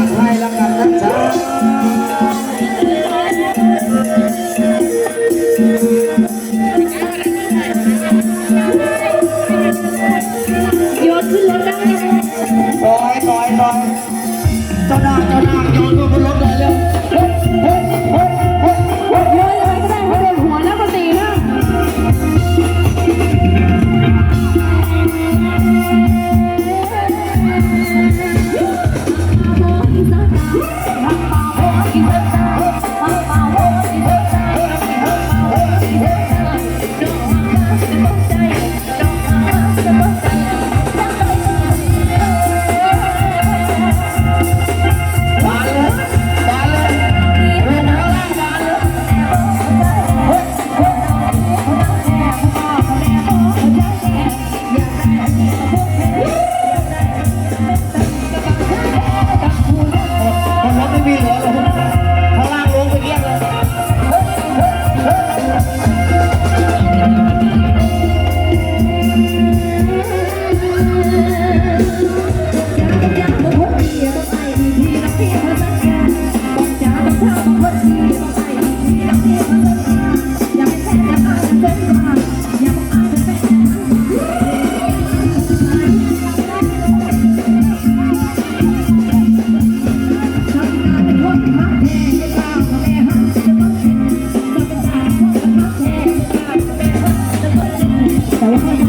สั่งให้ละกันนะจ๊ะโอยโอยโอยเจ้าหน้าเจ้า แต่ว่า